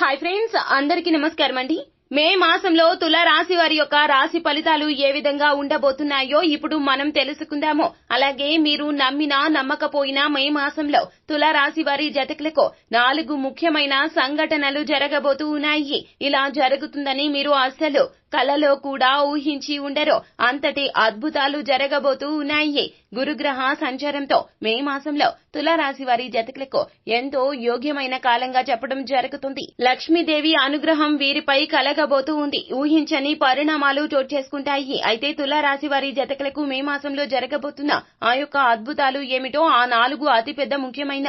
Hi friends అందరికీ నమస్కారం అండి మే మాసంలో తుల రాశి వారి యొక్క రాశి ఫలితాలు ఏ విధంగా ఉండబోతున్నాయో ఇప్పుడు మనం తెలుసుకుందాము. అలాగే మీరు నమ్మినా నమ్మకపోయినా మే మాసంలో తుల రాశి వారి జతకులకు నాలుగు ముఖ్యమైన సంఘటనలు జరగబోతూ ఉన్నాయి. ఇలా జరుగుతుందని మీరు అస్సలు కలలో కూడా ఊహించి ఉండరు. అంతటి అద్భుతాలు జరగబోతూ ఉన్నాయి. గురుగ్రహ సంచారంతో మే మాసంలో తులారాశి వారి జతకులకు ఎంతో యోగ్యమైన కాలంగా చెప్పడం జరుగుతుంది. లక్ష్మీదేవి అనుగ్రహం వీరిపై కలగబోతూ ఉంది. ఊహించని పరిణామాలు చోటు చేసుకుంటాయి. అయితే తులారాశి వారి జతకులకు మే మాసంలో జరగబోతున్న ఆ యొక్క అద్భుతాలు ఏమిటో ఆ నాలుగు అతిపెద్ద ముఖ్యమైన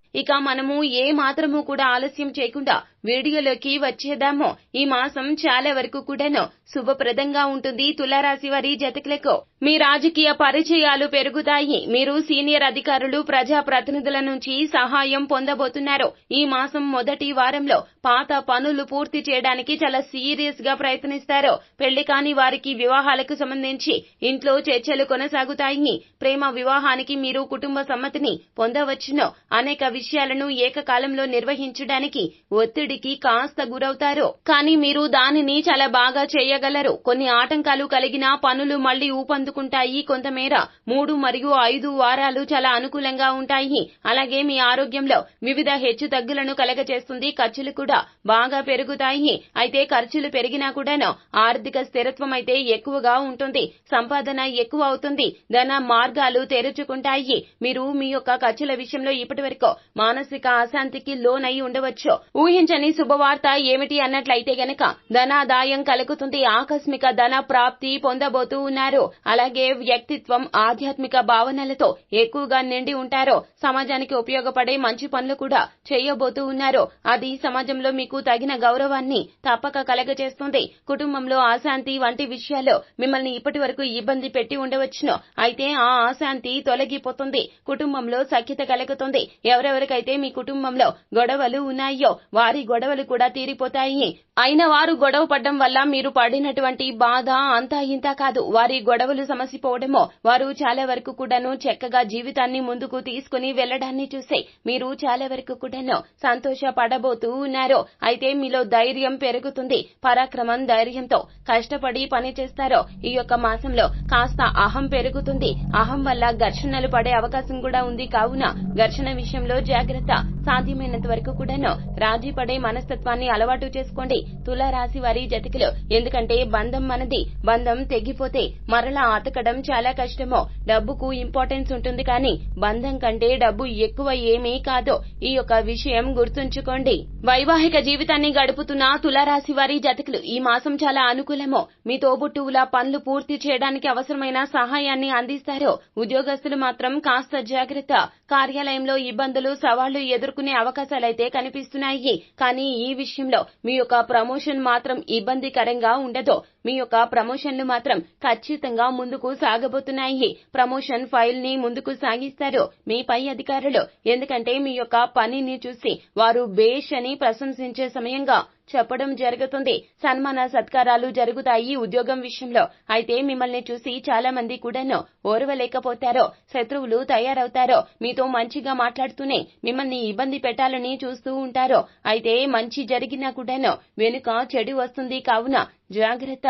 ఇక మనము ఏ మాత్రము కూడా ఆలస్యం చేయకుండా వీడియోలోకి వచ్చేద్దాము. ఈ మాసం చాలా వరకు కూడాను శుభప్రదంగా ఉంటుంది. తులారాశి వారి జతకులకు మీ రాజకీయ పరిచయాలు పెరుగుతాయి. మీరు సీనియర్ అధికారులు ప్రజా ప్రతినిధుల నుంచి సహాయం పొందబోతున్నారు. ఈ మాసం మొదటి వారంలో పాత పనులు పూర్తి చేయడానికి చాలా సీరియస్గా ప్రయత్నిస్తారు. పెళ్ళి కాని వారికి వివాహాలకు సంబంధించి ఇంట్లో చర్చలు కొనసాగుతాయి. ప్రేమ వివాహానికి మీరు కుటుంబ సమ్మతిని పొందవచ్చును. అనేక విషయాలను ఏకకాలంలో నిర్వహించడానికి ఒత్తిడి ఒత్తిడికి కాస్త గురవుతారు కానీ మీరు దానిని చాలా బాగా చేయగలరు. కొన్ని ఆటంకాలు కలిగిన పనులు మళ్ళీ ఊపందుకుంటాయి. కొంతమేర మూడు మరియు ఐదు వారాలు చాలా అనుకూలంగా ఉంటాయి. అలాగే మీ ఆరోగ్యంలో వివిధ హెచ్చు తగ్గులను కలగచేస్తుంది ఖర్చులు కూడా బాగా పెరుగుతాయి. అయితే ఖర్చులు పెరిగినా కూడాను ఆర్థిక స్థిరత్వం అయితే ఎక్కువగా ఉంటుంది. సంపాదన ఎక్కువ అవుతుంది. ధన మార్గాలు తెరుచుకుంటాయి. మీరు మీ యొక్క ఖర్చుల విషయంలో ఇప్పటి వరకు మానసిక అశాంతికి లోనై ఉండవచ్చు. ఊహించని శుభవార్త ఏమిటి అన్నట్లయితే గనక ధనాదాయం కలుగుతుంది ఆకస్మిక ధన ప్రాప్తి పొందబోతూ ఉన్నారు. అలాగే వ్యక్తిత్వం ఆధ్యాత్మిక భావనలతో ఎక్కువగా నిండి ఉంటారో. సమాజానికి ఉపయోగపడే మంచి పనులు కూడా చేయబోతూ ఉన్నారు. అది సమాజంలో మీకు తగిన గౌరవాన్ని తప్పక కలగజేస్తుంది. కుటుంబంలో అశాంతి వంటి విషయాల్లో మిమ్మల్ని ఇప్పటి వరకు ఇబ్బంది పెట్టి ఉండవచ్చును. అయితే ఆ అశాంతి తొలగిపోతుంది. కుటుంబంలో సఖ్యత కలుగుతుంది. ఎవరెవరికైతే మీ కుటుంబంలో గొడవలు ఉన్నాయో వారి గొడవలు కూడా తీరిపోతాయి. అయిన వారు గొడవ పడడం వల్ల మీరు పడినటువంటి బాధ అంతా ఇంత కాదు. వారి గొడవలు సమసిపోవడమో వారు చాలా వరకు కూడాను చక్కగా జీవితాన్ని ముందుకు తీసుకుని వెళ్ళడాన్ని చూసి మీరు చాలా వరకు కూడాను సంతోషపడబోతూ ఉన్నారు. అయితే మీలో ధైర్యం పెరుగుతుంది. పరాక్రమం ధైర్యంతో కష్టపడి పని చేస్తారో ఈ యొక్క మాసంలో కాస్త అహం పెరుగుతుంది. అహం వల్ల ఘర్షణలు పడే అవకాశం కూడా ఉంది. కావున ఘర్షణ విషయంలో జాగ్రత్త సాధ్యమైనంత వరకు కూడాను రాజీ పడే మనస్తత్వాన్ని అలవాటు చేసుకోండి. తులారాశి వారి జతకులు. ఎందుకంటే బంధం మనది. బంధం తెగిపోతే మరలా అతకడం చాలా కష్టమో. డబ్బుకు ఇంపార్టెన్స్ ఉంటుంది కానీ బంధం కంటే డబ్బు ఎక్కువ ఏమీ కాదో. ఈ యొక్క విషయం గుర్తుంచుకోండి. వైవాహిక జీవితాన్ని గడుపుతున్న తులారాశి వారి జతకులు. ఈ మాసం చాలా అనుకూలమో. మీ తోబుట్టువుల పనులు పూర్తి చేయడానికి అవసరమైన సహాయాన్ని అందిస్తారు. ఉద్యోగస్తులు మాత్రం కాస్త జాగ్రత్త. కార్యాలయంలో ఇబ్బందులు సవాళ్ళు ఎదుర్కొనే అవకాశాలైతే కనిపిస్తున్నాయి. కానీ ఈ విషయంలో మీ యొక్క ప్రమోషన్ మాత్రం ఇబ్బందికరంగా ఉండదు. మీ యొక్క ప్రమోషన్లు మాత్రం ఖచ్చితంగా ముందుకు సాగబోతున్నాయి. ప్రమోషన్ ఫైల్ని ముందుకు సాగిస్తారు మీ పై అధికారులు. ఎందుకంటే మీ యొక్క పనిని చూసి వారు బేష్ అని ప్రశంసించే సమయంగా చెప్పడం జరుగుతుంది. సన్మాన సత్కారాలు జరుగుతాయి ఉద్యోగం విషయంలో. అయితే మిమ్మల్ని చూసి చాలా మంది కూడాను ఓర్వలేకపోతారో శత్రువులు తయారవుతారో మీతో మంచిగా మాట్లాడుతూనే మిమ్మల్ని ఇబ్బంది పెట్టాలని చూస్తూ ఉంటారో. అయితే మంచి జరిగినా కూడాను వెనుక చెడు వస్తుంది కావున జాగ్రత్త.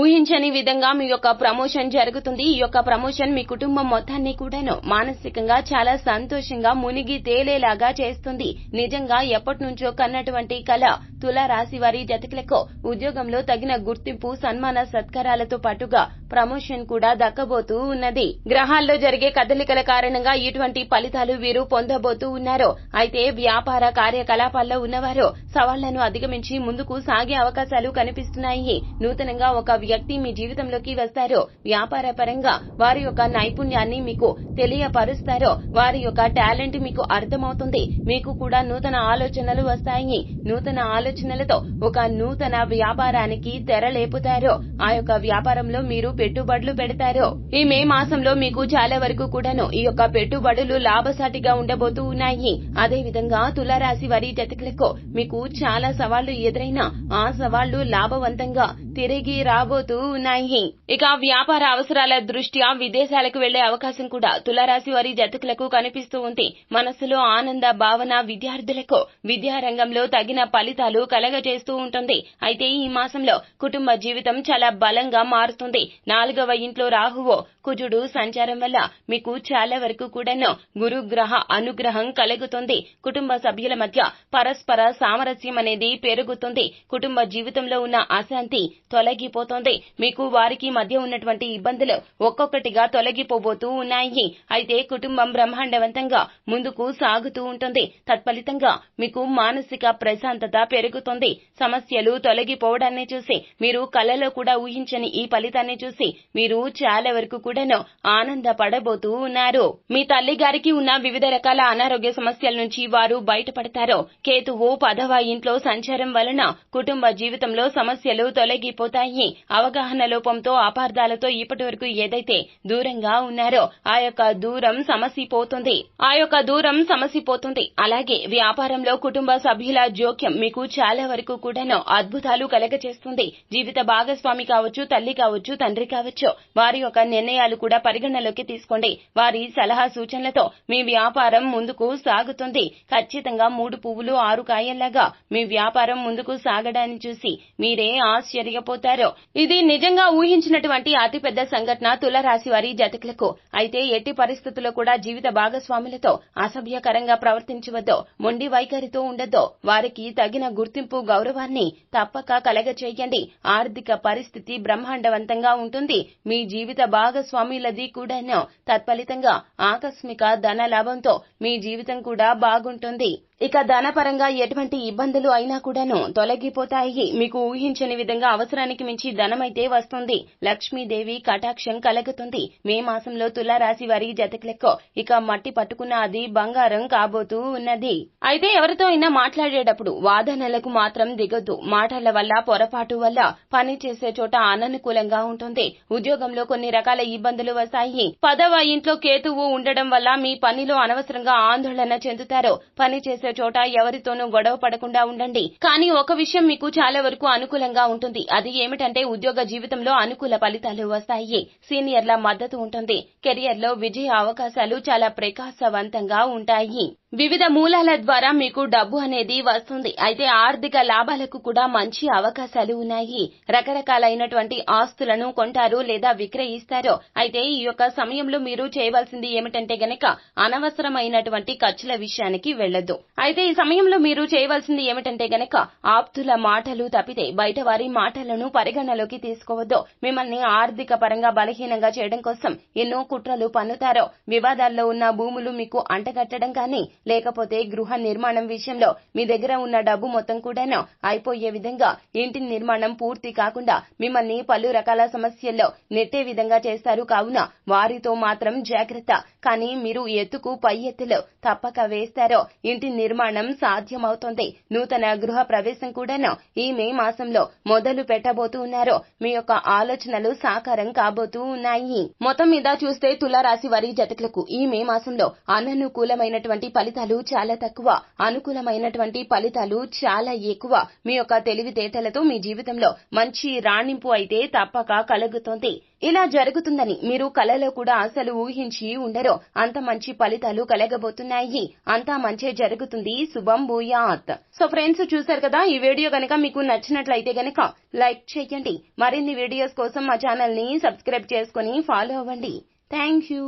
ఊహించని విధంగా మీ యొక్క ప్రమోషన్ జరుగుతుంది. ఈ యొక్క ప్రమోషన్ మీ కుటుంబం మొత్తాన్ని కూడాను మానసికంగా చాలా సంతోషంగా మునిగి తేలేలాగా చేస్తుంది. నిజంగా ఎప్పటి నుంచో కన్నటువంటి కళ తుల రాశి వారి జతకులకు ఉద్యోగంలో తగిన గుర్తింపు సన్మాన సత్కారాలతో పాటుగా ప్రమోషన్ కూడా దక్కబోతూ ఉన్నది. గ్రహాల్లో జరిగే కదలికల కారణంగా ఇటువంటి ఫలితాలు వీరు పొందబోతూ ఉన్నారు అయితే వ్యాపార కార్యకలాపాల్లో ఉన్నవారు సవాళ్ళను అధిగమించి ముందుకు సాగే అవకాశాలు కనిపిస్తున్నాయి. నూతనంగా ఒక వ్యక్తి మీ జీవితంలోకి వస్తారు వ్యాపార పరంగా వారి యొక్క నైపుణ్యాన్ని మీకు తెలియపరుస్తారు వారి యొక్క టాలెంట్ మీకు అర్థమవుతుంది. మీకు కూడా నూతన ఆలోచనలు వస్తాయి. నూతన ఆలోచనలతో ఒక నూతన వ్యాపారానికి తెరలేపుతారు ఆ యొక్క వ్యాపారంలో మీరు పెట్టుబడులు పెడతారు? ఈ మే మాసంలో మీకు చాలా వరకు కూడాను ఈ యొక్క పెట్టుబడులు లాభసాటిగా ఉండబోతూ ఉన్నాయి. అదే విధంగా తులారాశి వారి జతకులకు మీకు చాలా సవాళ్ళు ఎదురైనా ఆ సవాళ్ళు లాభవంతంగా తిరిగి రాబోతూ ఉన్నాయి. ఇక వ్యాపార అవసరాల దృష్ట్యా విదేశాలకు వెళ్ళే అవకాశం కూడా తులారాశి వారి జతకులకు కనిపిస్తూ ఉంది. మనసులో ఆనంద భావన విద్యార్థులకు విద్యారంగంలో తగిన ఫలితాలు కలగజేస్తూ ఉంటుంది. అయితే ఈ మాసంలో కుటుంబ జీవితం చాలా బలంగా మారుతుంది. నాలుగవ ఇంట్లో రాహువో కుజుడు సంచారం వల్ల మీకు చాలా వరకు కూడాను గురుగ్రహ అనుగ్రహం కలుగుతుంది. కుటుంబ సభ్యుల మధ్య పరస్పర సామరస్యం అనేది పెరుగుతుంది. కుటుంబ జీవితంలో ఉన్న అశాంతి తొలగిపోతుంది. మీకు వారికి మధ్య ఉన్నటువంటి ఇబ్బందులు ఒక్కొక్కటిగా తొలగిపోబోతూ ఉన్నాయి. అయితే కుటుంబం బ్రహ్మాండవంతంగా ముందుకు సాగుతూ ఉంటుంది. తత్ఫలితంగా మీకు మానసిక ప్రశాంతత పెరుగుతుంది. సమస్యలు తొలగిపోవడాన్ని చూసి మీరు కలలో కూడా ఊహించని ఈ ఫలితాన్ని చూసి మీరు చాలా వరకు కూడాను ఆనందపడబోతూ ఉన్నారు. మీ తల్లి గారికి ఉన్న వివిధ రకాల అనారోగ్య సమస్యల నుంచి వారు బయటపడతారు. కేతువు పదవ ఇంట్లో సంచారం వలన కుటుంబ జీవితంలో సమస్యలు తొలగిపోతాయి. అవగాహన లోపంతో అపార్థాలతో ఇప్పటి వరకు ఏదైతే దూరంగా ఉన్నారో ఆ యొక్క దూరం సమసిపోతుంది. ఆ యొక్క దూరం సమసిపోతుంది. అలాగే వ్యాపారంలో కుటుంబ సభ్యుల జోక్యం మీకు చాలా వరకు కూడాను అద్భుతాలు కలగచేస్తుంది జీవిత భాగస్వామి కావచ్చు తల్లి కావచ్చు తండ్రి కావచ్చు వారి యొక్క నిర్ణయాలు కూడా పరిగణలోకి తీసుకోండి. వారి సలహా సూచనలతో మీ వ్యాపారం ముందుకు సాగుతుంది. ఖచ్చితంగా మూడు పువ్వులు ఆరు కాయల్లాగా మీ వ్యాపారం ముందుకు సాగడాన్ని చూసి మీరే ఆశ్చర్యపోతారు. ఇది నిజంగా ఊహించినటువంటి అతిపెద్ద సంఘటన తులరాశి వారి జతకులకు. అయితే ఎట్టి పరిస్థితుల్లో కూడా జీవిత భాగస్వాములతో అసభ్యకరంగా ప్రవర్తించవద్దో. మొండి వైఖరితో ఉండొద్దో. వారికి తగిన గుర్తింపు గౌరవాన్ని తప్పక కలగచేయండి. ఆర్థిక పరిస్థితి బ్రహ్మాండవంతంగా ఉంటుంది. మీ జీవిత భాగస్వామి భాగస్వాములది కూడాను. తత్ఫలితంగా ఆకస్మిక ధన లాభంతో మీ జీవితం కూడా బాగుంటుంది. ఇక ధనపరంగా ఎటువంటి ఇబ్బందులు అయినా కూడాను తొలగిపోతాయి. మీకు ఊహించని విధంగా అవసరానికి మించి ధనమైతే వస్తుంది. లక్ష్మీదేవి కటాక్షం కలుగుతుంది. మే మాసంలో తులారాశి వారి జతకులకు ఇక మట్టి పట్టుకున్న అది బంగారం కాబోతూ ఉన్నది. అయితే ఎవరితో అయినా మాట్లాడేటప్పుడు వాదనలకు మాత్రం దిగొద్దు. మాటల వల్ల పొరపాటు వల్ల పని చేసే చోట అననుకూలంగా ఉంటుంది. ఉద్యోగంలో కొన్ని రకాల ఇబ్బందులు వస్తాయి. పదవ ఇంట్లో కేతువు ఉండడం వల్ల మీ పనిలో అనవసరంగా ఆందోళన చెందుతారు. పని చేసే చోట ఎవరితోనూ గొడవ పడకుండా ఉండండి. కానీ ఒక విషయం మీకు చాలా వరకు అనుకూలంగా ఉంటుంది. అది ఏమిటంటే ఉద్యోగ జీవితంలో అనుకూల ఫలితాలు వస్తాయి. సీనియర్ల మద్దతు ఉంటుంది. కెరియర్లో విజయ అవకాశాలు చాలా ప్రకాశవంతంగా ఉంటాయి. వివిధ మూలాల ద్వారా మీకు డబ్బు అనేది వస్తుంది. అయితే ఆర్థిక లాభాలకు కూడా మంచి అవకాశాలు ఉన్నాయి. రకరకాలైనటువంటి ఆస్తులను కొంటారు లేదా విక్రయిస్తారు. అయితే ఈ యొక్క సమయంలో మీరు చేయవలసింది ఏమిటంటే గనక అనవసరమైనటువంటి ఖర్చుల విషయానికి వెళ్ళొద్దు అయితే ఈ సమయంలో మీరు చేయవలసింది ఏమిటంటే గనక ఆప్తుల మాటలు తప్పితే బయట వారి మాటలను పరిగణలోకి తీసుకోవద్దు. మిమ్మల్ని ఆర్థిక పరంగా బలహీనంగా చేయడం కోసం ఎన్నో కుట్రలు పన్నుతారో వివాదాల్లో ఉన్న భూములు మీకు అంటగట్టడం కానీ లేకపోతే గృహ నిర్మాణం విషయంలో మీ దగ్గర ఉన్న డబ్బు మొత్తం కూడాను అయిపోయే విధంగా ఇంటి నిర్మాణం పూర్తి కాకుండా మిమ్మల్ని పలు రకాల సమస్యల్లో నెట్టే విధంగా చేస్తారు కావున వారితో మాత్రం జాగ్రత్త. కానీ మీరు ఎత్తుకు పై ఎత్తులు తప్పక వేస్తారో ఇంటి నిర్మాణం సాధ్యమవుతోంది. నూతన గృహ ప్రవేశం కూడాను ఈ మే మాసంలో మొదలు పెట్టబోతూ ఉన్నారో మీ యొక్క ఆలోచనలు సాకారం కాబోతూ ఉన్నాయి. మొత్తం మీద చూస్తే తులారాశి వారి జతకులకు ఈ మే మాసంలో అననుకూలమైనటువంటి ఫలితాలు చాలా తక్కువ. అనుకూలమైనటువంటి ఫలితాలు చాలా ఎక్కువ. మీ యొక్క తెలివితేటలతో మీ జీవితంలో మంచి రాణింపు అయితే తప్పక కలుగుతుంది. ఇలా జరుగుతుందని మీరు కలలో కూడా అసలు ఊహించి ఉండరు. అంత మంచి ఫలితాలు కలగబోతున్నాయి. అంతా మంచి జరుగుతుంది. శుభం భూయాత్. సో ఫ్రెండ్స్ చూసారు కదా ఈ వీడియో గనక మీకు నచ్చినట్లయితే గనక లైక్ చేయండి. మరిన్ని వీడియోస్ కోసం మా ఛానల్ని సబ్స్క్రైబ్ చేసుకుని ఫాలో అవ్వండి. Thank you